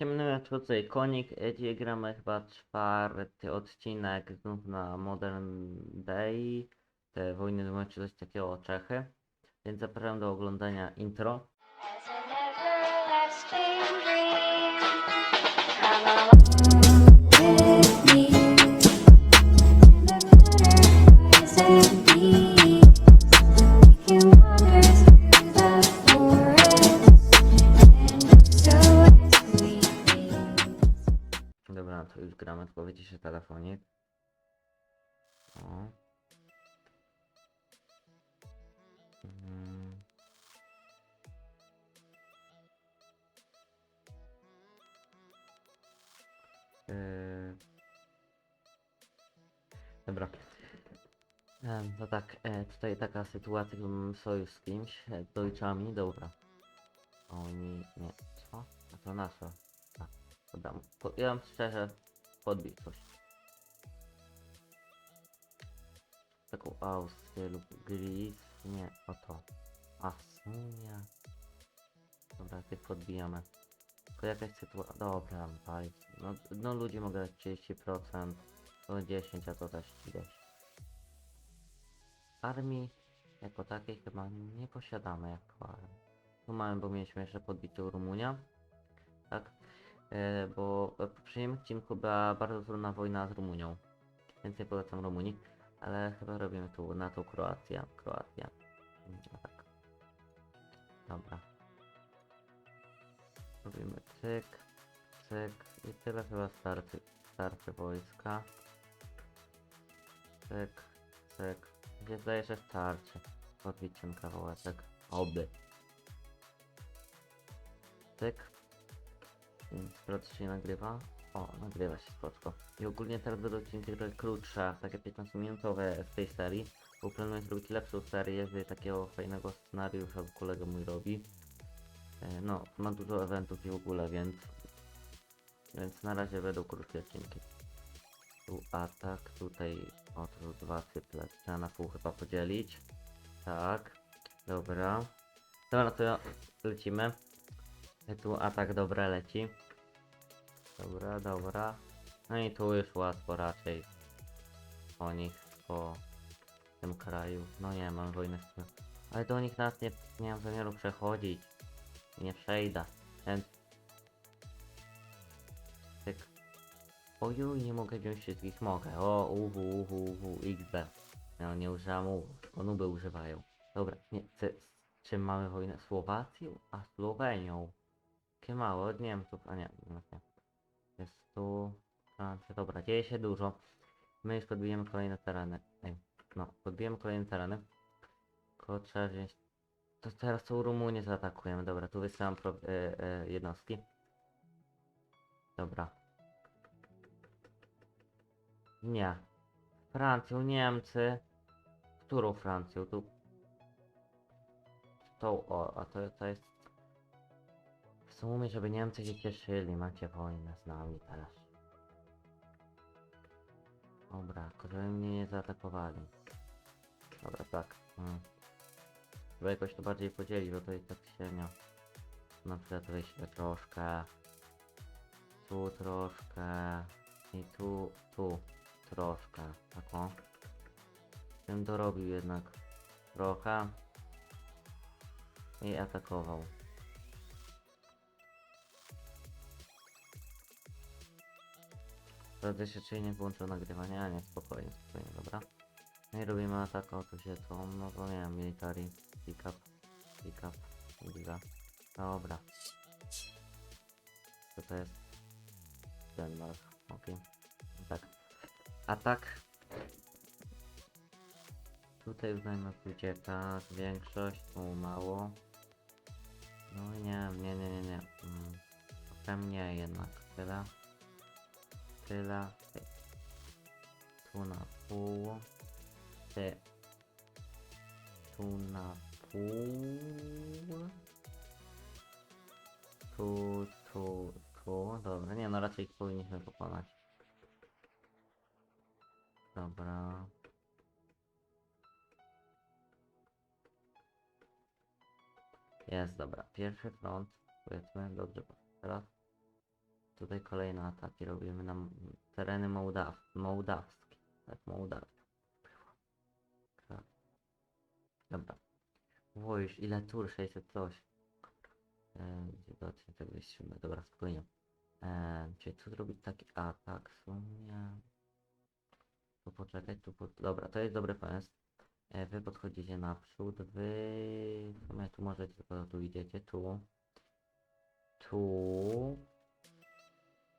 Ciemny Metrucej Konik, gdzie gramy chyba czwarty odcinek znów na Modern Day, te wojny domowe czy coś takiego Czechy. Więc zapraszam do oglądania intro. Gramy, tylko wyciszę telefonik. O. Mm. Yy. Dobra. No tak, e, tutaj taka sytuacja, gdy mamy sojusz z kimś, e, Deutschami, dobra. Oni, nie, co? A to nasza. A, podam. Po, ja bym szczerze podbił coś. Taką Austrię lub Gris, nie, oto. Asunia. Dobra, tych podbijamy. Tylko jakaś sytuacja, dobra, baj. No, no ludzie mogą dać 30%, to 10, a to też 30. Armii jako takiej chyba nie posiadamy jako armii. Tu mamy, bo mieliśmy jeszcze podbitą Rumunia. Tak? E, bo w poprzednim odcinku była bardzo trudna wojna z Rumunią. Więc nie polecam Rumunii. Ale chyba robimy tu na to Kroacja. Kroacja. No tak. Dobra. Robimy cyk, cyk i tyle chyba starczy, starczy wojska. Cyk, cyk. Gdzie zdaje się starczy. Podbić ten kawałeczek. Oby. Cyk. Więc się nagrywa. O, nagrywa się spoczko. I ogólnie teraz będą odcinki trochę krótsze, takie 15-minutowe z tej serii. Bo planuję zrobić lepszą serię z takiego fajnego scenariusza, bo kolega mój robi. E, No, ma dużo eventów i w ogóle, więc... Więc na razie będą krótkie odcinki. Tu atak, tutaj... O, tu dwa cyple. Trzeba na pół chyba podzielić. Tak. Dobra. Dobra, to lecimy. E, Tu atak dobra leci. Dobra, dobra. No i tu już łatwo raczej po nich, po tym kraju. No nie, mam wojnę z tym. Ale do nich nas nie, nie mam zamiaru przechodzić. Nie przejdę. Więc... Tyk. Oju, nie mogę wziąć wszystkich, mogę. O, uhu, uhu, uhu, XD. No, nie używam uhu, bo nuby używają. Dobra, nie, czy, z czym mamy wojnę? Słowacją? A Słowenią. Jakie mało od Niemców, a nie, jednak nie. Jest tu Francja, dobra, dzieje się dużo. My już podbijemy kolejne tereny. Ej, no, podbijemy kolejne tereny. Tylko trzeba wziąć... To teraz tą Rumunię zaatakujemy, dobra, tu wysyłam pro, e, e, jednostki. Dobra. Nie. Francją, Niemcy. Którą Francją? Tu... Tą, o, a to, to jest... Sumie, żeby Niemcy się cieszyli, macie wojnę z nami teraz. Dobra, tylko żeby mnie nie zaatakowali. Dobra, tak. Hmm. Jakoś to bardziej podzielić, bo to i tak średnio. Na przykład wyślę troszkę. Tu troszkę. I tu, tu troszkę. Tak o. Tym dorobił jednak trochę. I atakował. Sprawdzę się, czy nie włączył nagrywania, a nie, spokojnie, spokojnie, dobra. No i robimy atak, o tu się to, no to nie wiem, military, pick up, pick up, giga. Dobra. Co to jest? Denmark, okej. Tak. Atak. Tutaj uznajmy ucieka, większość, tu mało. No nie, nie, nie, nie, nie. Mm. Trochę mniej jednak, tyle tyle. Ty. Tu na pół. Ty. Tu na pół. Tu, tu, tu. Dobra, nie no raczej powinniśmy pokonać. Dobra. Jest, dobra. Pierwszy front. Powiedzmy, dobrze. Teraz tutaj kolejne ataki robimy na tereny Mołdaw mołdawskie. Tak, Mołdawia. Tak. Dobra. Już ile tur? 600 coś. E, Gdzie do odcinka wyjścimy? Dobra, spokojnie. E, czyli tu zrobić taki atak w sumie. Tu poczekać, tu po... Dobra, to jest dobry pomysł. E, wy podchodzicie naprzód, wy... W sumie tu możecie, tylko tu idziecie, tu. Tu.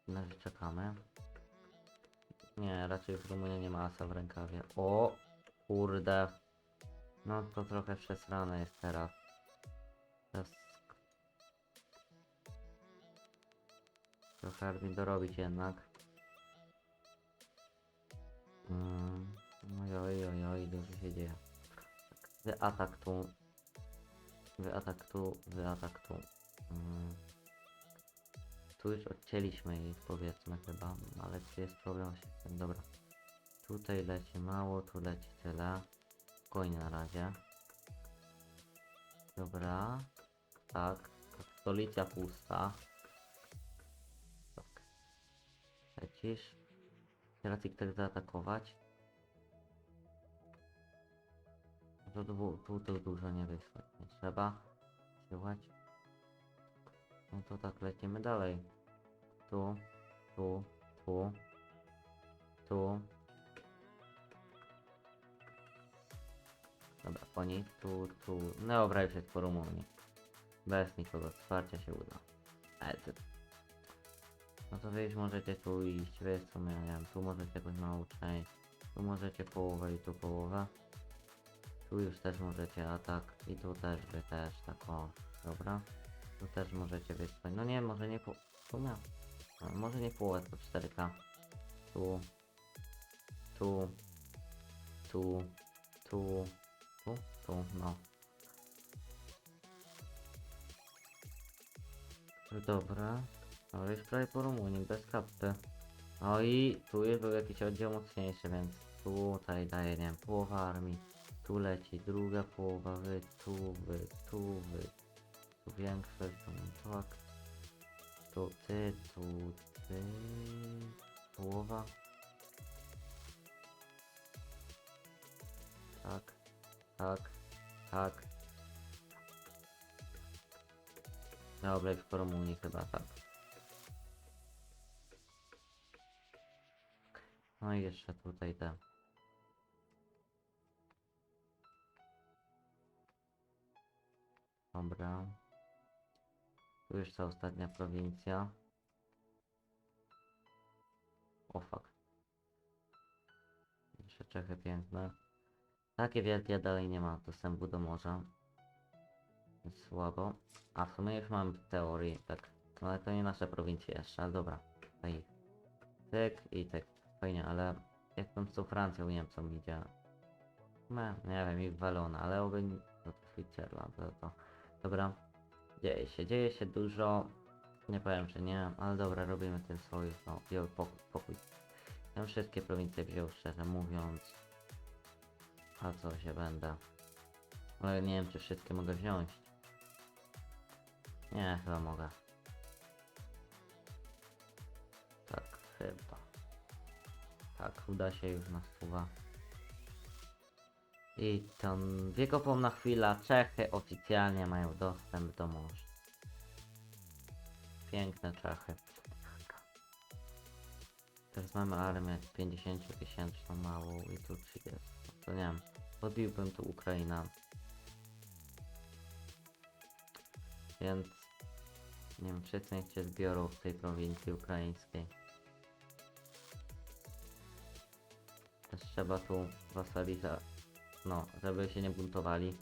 Na razie czekamy. Nie, raczej w Rumunii nie ma asa w rękawie. O! Kurde. No to trochę przesrane jest teraz. Teraz... Trochę armii dorobić jednak. Mm. Oj, oj, oj, dużo się dzieje. Tak, Wyatak tu. Wyatak tu, wyatak tu. Mm. Tu już odcięliśmy ich powiedzmy chyba, ale tu jest problem z tym, dobra. Tutaj leci mało, tu leci tyle. Spokojnie na razie. Dobra. Tak. Stolica pusta. Tak. Lecisz. Teraz ich tak zaatakować. To dwu, tu, tu dużo nie wysłać. Nie trzeba. Wysyłać. No to tak lecimy dalej. Tu, tu, tu, tu. Dobra, po nich, tu, tu. No dobra, już jest po Rumunii. Bez nikogo wsparcia się uda. Ale. No to wy już możecie tu iść, wy w sumie, nie wiem, tu możecie jakąś małą część. Tu możecie połowę i tu połowę. Tu już też możecie atak i tu też wy też, tak o, dobra. Tu też możecie wysłać, no nie, może nie po... Tu miał. No, może nie połowę, to 4K. Tu. Tu. Tu. Tu. Tu, tu, no. Dobra. No już prawie po Rumunii, bez kapty. No i tu już był jakiś oddział mocniejszy, więc tutaj daje, nie wiem, połowa armii. Tu leci druga połowa, wy tu, wy tu, wy większe, tu tak. Tu ty, tu ty. Połowa. Tak, tak, tak. Dobra, już po Rumunii chyba, tak. No i jeszcze tutaj te. Dobra. Tu jeszcze ostatnia prowincja. O fuck. Jeszcze Czechy piękne. Takie wielkie dalej nie ma dostępu do morza. Słabo. A w sumie już mam teorii, tak. No ale to nie nasze prowincje jeszcze, ale dobra. Ich. Tyk i tyk. Fajnie, ale jak tam z tą Francją Niemcom idzie. No, nie wiem, ich walona, ale oby nie- to Switzerland, to, to. Dobra. Dzieje się, dzieje się dużo. Nie powiem, że nie, ale dobra, robimy ten sojusz, no, pokój, pokój. Ja wszystkie prowincje wziął, szczerze mówiąc. A co się będę? Ale nie wiem, czy wszystkie mogę wziąć. Nie, chyba mogę. Tak, chyba. Tak, uda się już na słowa. I ten wiekopomna chwila, Czechy oficjalnie mają dostęp do morza. Piękne Czechy. Teraz mamy armię 50 tysięczną małą i tu 30. To nie wiem, podbiłbym tu Ukrainę. Więc nie wiem, wszyscy niech się zbiorą w tej prowincji ukraińskiej. Też trzeba tu wasaliza, no, żeby się nie buntowali.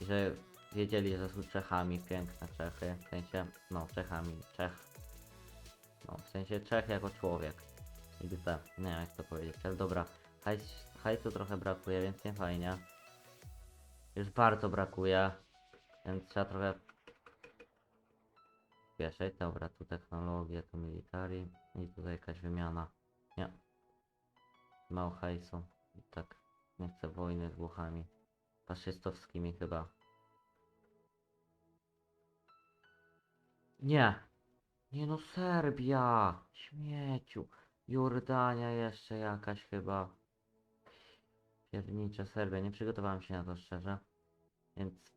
I że wiedzieli, że są Czechami, piękne Czechy, w sensie, no, Czechami, Czech. No, w sensie Czech jako człowiek. Te, nie wiem jak to powiedzieć, ale dobra. Hajs, hajsu trochę brakuje, więc nie fajnie. Już bardzo brakuje, więc trzeba trochę Wieszaj, dobra, tu technologia, tu military i tutaj jakaś wymiana. Nie. Mało hajsu. I tak, nie chcę wojny z Włochami. Faszystowskimi chyba. Nie. Nie no, Serbia! Śmieciu. Jordania jeszcze jakaś chyba. Piernicza Serbia. Nie przygotowałem się na to szczerze. Więc...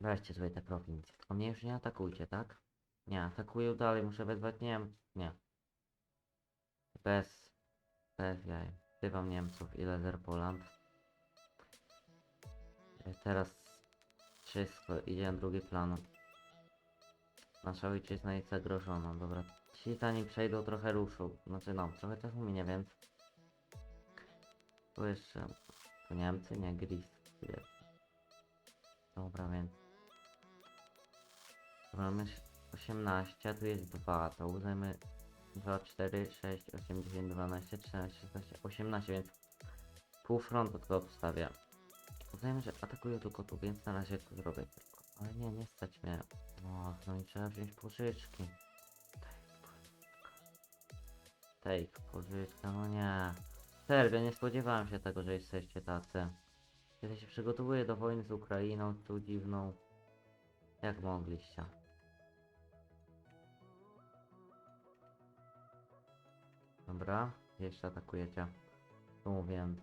Weźcie sobie te prowincje. Tylko mnie już nie atakujcie, tak? Nie, atakuję dalej. Muszę wezwać Niem... Nie. Bez... Bez jaj. Wzywam Niemców i Poland. Teraz wszystko idzie na drugi plan. Nasza ojczyzna jest zagrożona, dobra. Ci zanim przejdą trochę ruszą. Znaczy no, trochę czasu minie, więc... Tu jeszcze... To Niemcy, nie Gris. Dobra, więc... Mamy 18, a tu jest 2, to uznajmy 2, 4, 6, 8, 9, 12, 13, 16, 18, więc pół frontu to obstawia. Uznajmy, że atakują tylko tu, więc na razie to zrobię tylko. Ale nie, nie stać mnie. O, no i trzeba wziąć pożyczki. Take, pożyczka, no nie. Serbia, nie spodziewałem się tego, że jesteście tacy. Kiedy się przygotowuję do wojny z Ukrainą, tu dziwną. Jak mogliście? Dobra, jeszcze atakujecie. Tu więc.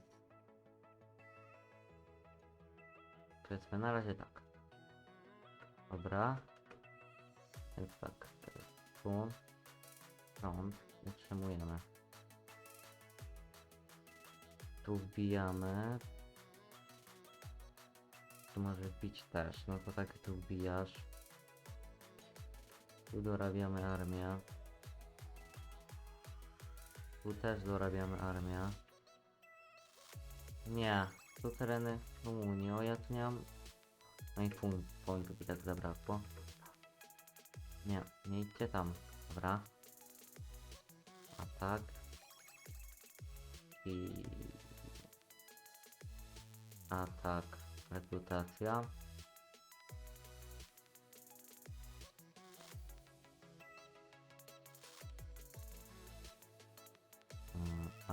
Powiedzmy na razie tak. Dobra. Więc tak. Tu. Front. Utrzymujemy. Tu wbijamy. Tu może wbić też. No to tak tu wbijasz. Tu dorabiamy armię. Tu też dorabiamy armię. Nie, tu tereny Rumunii. O, ja tu nie mam... No i punkt, punktów i tak zabrakło. Nie, nie idźcie tam. Dobra. Atak. I... Atak. Rekrutacja.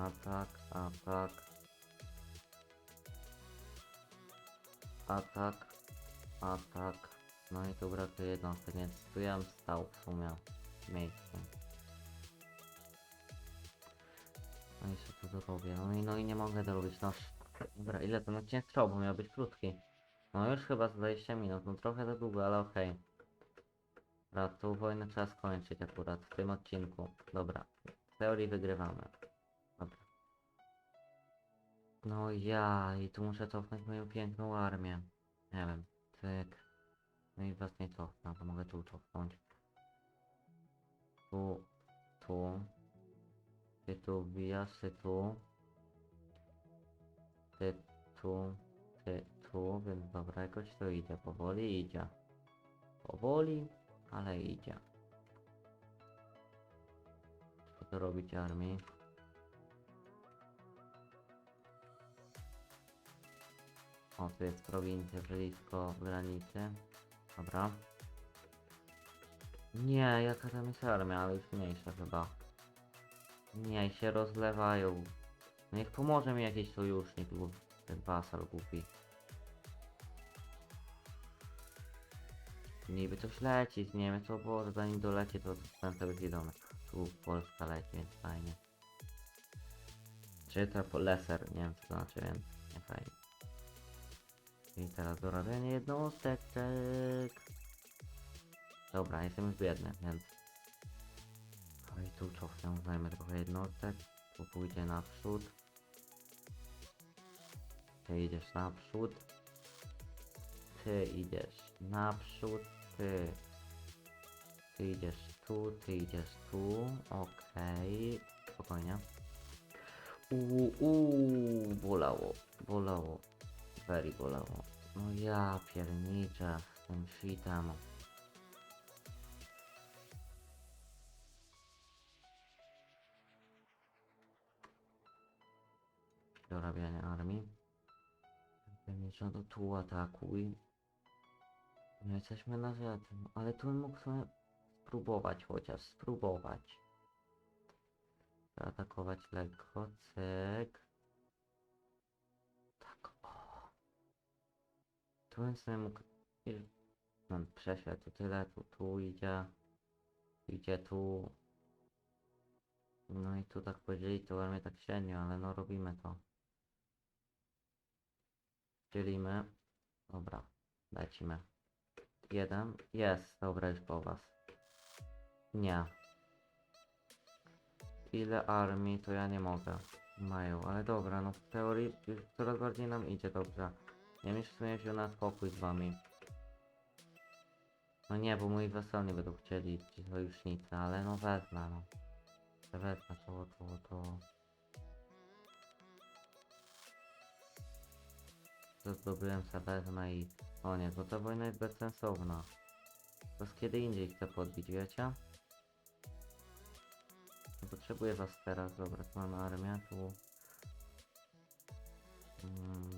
Atak, atak. Atak, atak. No i tu brakuje jednostek, więc tu ja bym stał w sumie w miejscu. No i jeszcze tu dorobię. No i, no i nie mogę dorobić. No dobra, ile ten odcinek trwał, bo miał być krótki. No już chyba z 20 minut, no trochę za długo, ale okej. Dobra, tą wojnę trzeba skończyć akurat w tym odcinku. Dobra, w teorii wygrywamy. No ja, i tu muszę cofnąć moją piękną armię. Nie wiem, cyk. No i was nie cofnę, to mogę tu cofnąć. Tu, tu. Ty tu wbijasz, ty tu. Ty tu, ty tu, więc dobra, jakoś to idzie, powoli idzie. Powoli, ale idzie. Co to robić armii? O, tu jest prowincja blisko granicy. Dobra. Nie, jaka tam jest armia, ale już mniejsza chyba. Nie, się rozlewają. Niech pomoże mi jakiś sojusznik lub ten wasal głupi. Niby coś leci z Niemiec, o Boże, zanim doleci to ten cały zjedzony. Tu Polska leci, więc fajnie. Czy to leser, nie wiem co to znaczy, więc nie fajnie. I teraz dorabianie jednostek. Dobra, jestem już biedny, więc... No i tu cofnę, zajmę trochę jednostek. Tu pójdzie naprzód. Ty idziesz naprzód. Ty idziesz naprzód. Ty. Ty idziesz tu, ty idziesz tu. Okej. Spokojnie. Uuu, uuu, bolało, bolało. Very bolało. No ja pierniczę tym shitem. Dorabianie armii. Pierniczo do tu atakuj. No jesteśmy na rzeczy, ale tu mógł sobie spróbować chociaż, spróbować. Zaatakować lekko, cyk. I- No, prześlę tu tyle, tu, tu idzie. Idzie tu. No i tu tak podzielić to armię tak średnio, ale no robimy to. Dzielimy. Dobra, lecimy. Jeden. Jest, dobra, już po was. Nie. Ile armii to ja nie mogę. Mają, ale dobra, no w teorii już coraz bardziej nam idzie dobrze. Ja sumie się na spokój z wami. No nie, bo moi wasalni będą chcieli ci sojusznicy, ale no wezmę, no. Wezmę to, to, to. To zdobyłem sobie wezmę i... O nie, to ta wojna jest bezsensowna. To z kiedy indziej chcę podbić, wiecie? Nie potrzebuję was teraz, dobra, tu mamy armię, tu... Mm.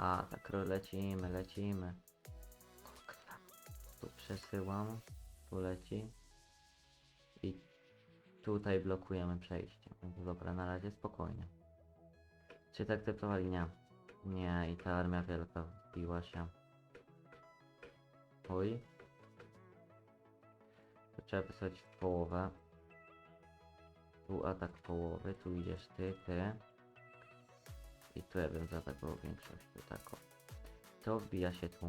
A, tak lecimy, lecimy. Tu przesyłam, tu leci. I tutaj blokujemy przejście. Dobra, na razie spokojnie. Czy zaakceptowali? Nie. Nie, i ta armia wielka wbiła się. Oj. To trzeba wysłać w połowę. Tu atak połowy, tu idziesz ty, ty. I tu ja bym zaatakował większością, tak o. To wbija się tu.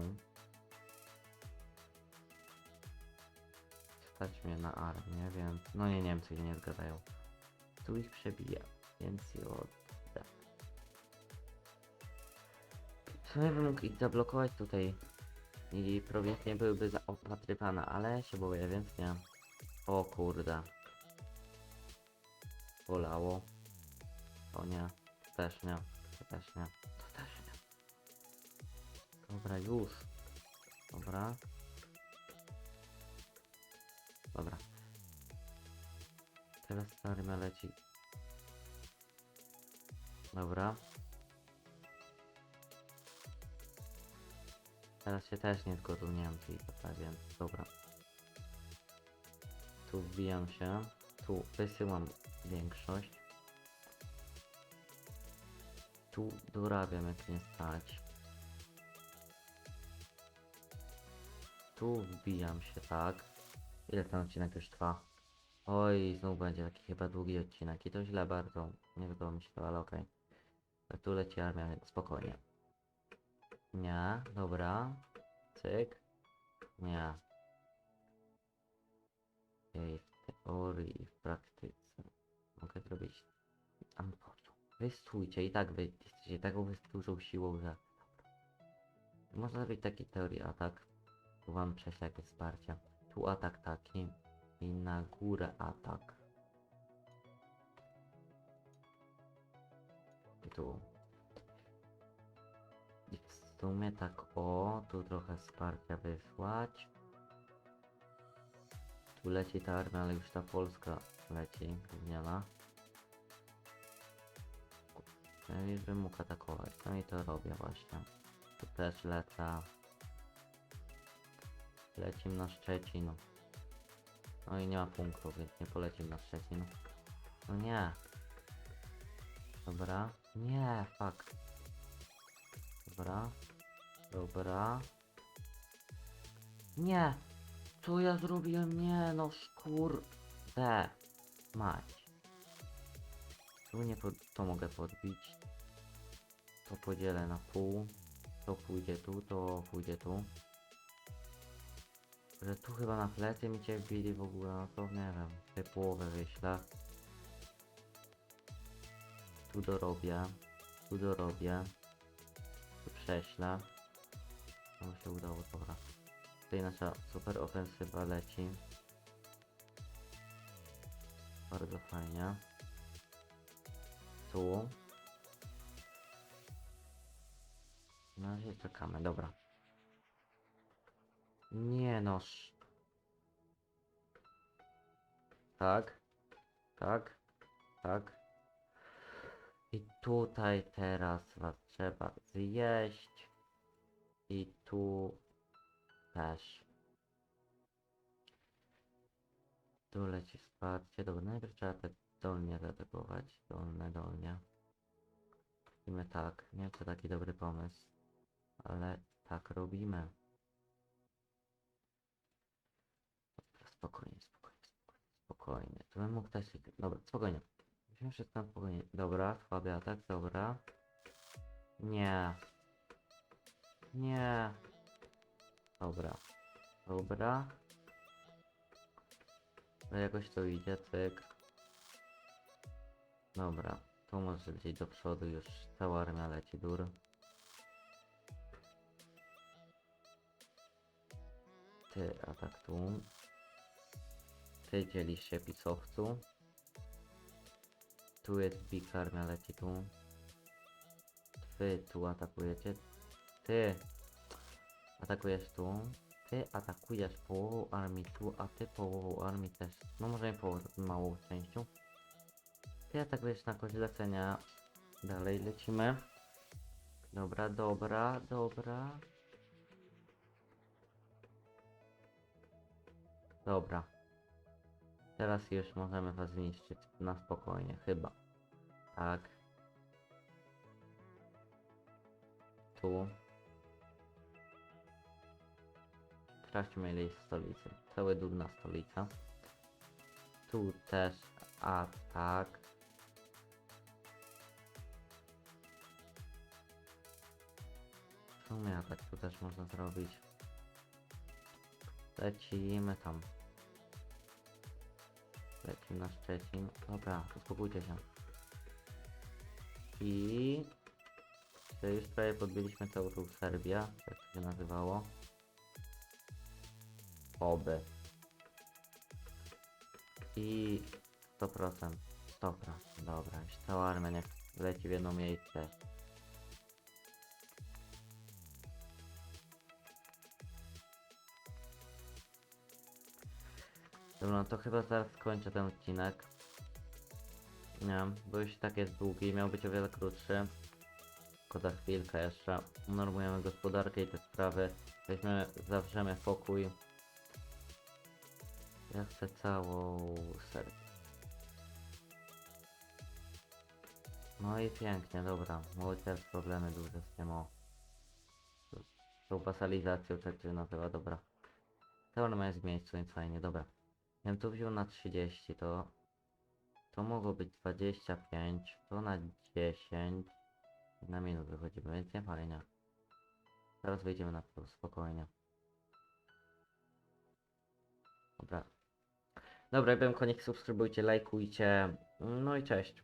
Stać mnie na armię, więc... No nie, Niemcy się nie zgadzają. Tu ich przebija, więc i odda. W sumie bym mógł ich zablokować tutaj. I prowincje byłyby zaopatrywane, ale się boję, więc nie. O kurde. Bolało. O nie. To też nie. To też nie. To też nie. Dobra, już. Dobra. Dobra. Teraz ta armia leci. Dobra. Teraz się też nie zgodzą Niemcy i to tak, więc dobra. Tu wbijam się. Tu wysyłam większość. Tu dorabiam jak nie stać. Tu wbijam się tak. Ile ten odcinek już trwa? Oj, znów będzie taki chyba długi odcinek i to źle bardzo. Nie podoba mi się to, ale okej. Okay. Tu leci armia, spokojnie. Nie, dobra. Cyk. Nie. Ej, w teorii i w praktyce. Mogę zrobić... A no po co? Wy stójcie i tak wy jesteście taką dużą siłą, że... Można zrobić taki teorii atak. Tu wam prześlę jakieś wsparcie. Tu atak taki. I na górę atak. I tu. I w sumie tak o, tu trochę wsparcia wysłać. Tu leci ta armia, ale już ta polska leci, zmiana. I bym mógł atakować, no i to robię właśnie. Tu też lecę. Lecim na Szczecin. No i nie ma punktów, więc nie polecim na Szczecin. No nie. Dobra. Nie, fuck. Dobra. Dobra. Nie! Co ja zrobiłem? Nie, no szkur... D. Mać. Tu nie pod... To mogę podbić. To podzielę na pół. To pójdzie tu, to pójdzie tu. Że tu chyba na plecy mi cię wbili w ogóle, no to nie wiem. Tutaj połowę wyślę. Tu dorobię. Tu dorobię. Tu prześlę. No się udało, dobra. Tutaj nasza super ofensywa leci. Bardzo fajnie. Tu. Na razie czekamy, dobra. Nie no. sz- Tak. Tak. Tak. I tutaj teraz was trzeba zjeść. I tu też. Tu leci wsparcie. Dobra, najpierw trzeba te dolnie zaatakować. Dolne, dolnie. Robimy tak. Nie wiem, czy taki dobry pomysł. Ale tak robimy. Dobra, spokojnie, spokojnie, spokojnie, spokojnie. To bym mógł dać... Dobra, spokojnie. Musimy wszystko spokojnie. Dobra, słaby atak, dobra. Nie. Nie. Dobra. Dobra. No jakoś to idzie, cyk. Dobra, tu może lecieć do przodu, już cała armia leci dur. Ty, atak tu. Ty dzielisz się pisowcu. Tu jest big armia, leci tu. Wy tu atakujecie. Ty atakujesz tu. Ty atakujesz połową armii tu, a ty połową armii też. No może nie połową, małą częścią. Ty atakujesz na kość zlecenia. Dalej lecimy. Dobra, dobra, dobra. Dobra. Teraz już możemy was zniszczyć na spokojnie, chyba. Tak. Tu. Sprawdźmy ile jest stolicy. Cały durna stolica. Tu też atak. Sumie atak tu też można zrobić. Lecimy tam. Lecimy na Szczecin. Dobra, uspokójcie się. I... To już prawie podbiliśmy całą Serbię, jak to się nazywało. Oby. I 100%. 100%. Dobra, już cała armia niech leci w jedno miejsce. Dobra, no to chyba zaraz skończę ten odcinek. Nie, bo już i tak jest długi miał być o wiele krótszy. Tylko za chwilkę jeszcze unormujemy gospodarkę i te sprawy. Weźmiemy, zawrzemy pokój. Ja chcę całą Serbię. No i pięknie, dobra. Mogły też problemy duże z tym o... z tą basalizacją, to się nazywa, dobra. Teorema jest w miejscu, więc fajnie, dobra. Ja bym tu wziął na 30, to... To mogło być 25, to na 10. Na minus wychodzimy, więc nie fajnie. Teraz wyjdziemy na plus, spokojnie. Dobra. Dobra, byłem koniec, subskrybujcie, lajkujcie. No i cześć.